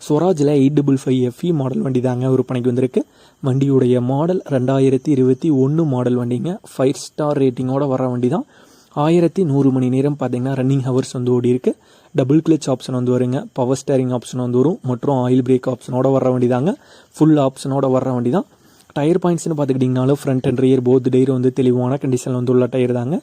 ஸ்வராஜில் eight double five FE model வண்டி தாங்க விற்பனைக்கு வந்திருக்கு. வண்டியுடைய மாடல் ரெண்டாயிரத்தி இருபத்தி ஒன்று மாடல் வண்டிங்க. ஃபைவ் ஸ்டார் ரேட்டிங்கோட வர வண்டி தான் ஆயிரத்தி நூறு மணி நேரம் பார்த்தீங்கன்னா ரன்னிங் ஹவர்ஸ் வந்து ஓடி இருக்கு டபுள் கிளச் ஆப்ஷன் வந்து வருங்க. பவர் ஸ்டேரிங் ஆப்ஷன் வந்து வரும். மற்றும் ஆயில் பிரேக் ஆப்ஷனோட வர வண்டி தாங்க ஃபுல் ஆப்ஷனோட வர வண்டி தான் டயர் பாயிண்ட்ஸ்னு பார்த்துக்கிட்டிங்கனாலும் front and rear both tyre வந்து தெளிவான கண்டிஷனில் வந்து உள்ள டயர் தாங்க.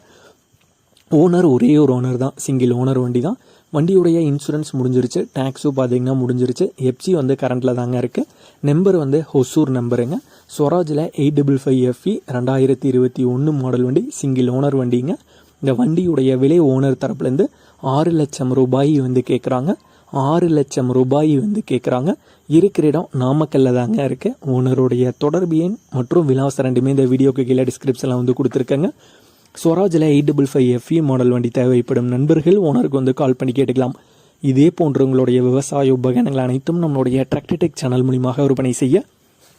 ஓனர் ஒரே ஒரு ஓனர் தான். சிங்கிள் ஓனர் வண்டி தான் வண்டியுடைய இன்சூரன்ஸ் முடிஞ்சிருச்சு. டேக்ஸும் பார்த்தீங்கன்னா முடிஞ்சிருச்சு. எப்சி வந்து கரண்ட்டில் தாங்க இருக்குது நம்பர் வந்து ஹொசூர் நம்பருங்க ஸ்வராஜில் எயிட் டபுள் ஃபைவ் எஃப்இ ரெண்டாயிரத்தி இருபத்தி ஒன்று மாடல் வண்டி சிங்கிள் ஓனர் வண்டிங்க. இந்த வண்டியுடைய விலை ஓனர் தரப்புலேருந்து ஆறு லட்சம் ரூபாய் வந்து கேட்குறாங்க ஆறு லட்சம் ரூபாய் வந்து கேட்குறாங்க இருக்கிற இடம் நாமக்கல்ல தாங்க இருக்குது ஓனருடைய தொடர்பு எண் மற்றும் விலாசம் ரெண்டுமே இந்த வீடியோக்கு கீழே டிஸ்கிரிப்ஷனில் வந்து கொடுத்துருக்கேங்க. ஸ்வராஜில் eight double five FE model வண்டி தேவைப்படும் நண்பர்கள் ஓனருக்கு வந்து கால் பண்ணி கேட்டுக்கலாம். இதே போன்ற உங்களுடைய விவசாய உபகரணங்கள் அனைத்தும் நம்மளுடைய டிராக்டர்டெக் சேனல் மூலியமாக விற்பனை செய்ய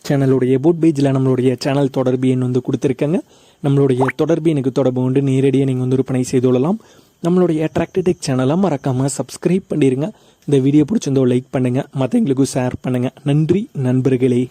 சேனலுடைய போட் பேஜில் நம்மளுடைய சேனல் தொடர்பு எண் வந்து கொடுத்துருக்கேங்க. நம்மளுடைய தொடர்பு எனக்கு தொடர்பு கொண்டு நேரடியாக நீங்கள் வந்து விற்பனை செய்து கொள்ளலாம். நம்மளுடைய டிராக்டர்டெக் சேனலை மறக்காமல் சப்ஸ்கிரைப் பண்ணிடுங்க இந்த வீடியோ பிடிச்சிருந்தோ லைக் பண்ணுங்கள் மற்றவங்களுக்கும் ஷேர் பண்ணுங்கள் நன்றி நண்பர்களே.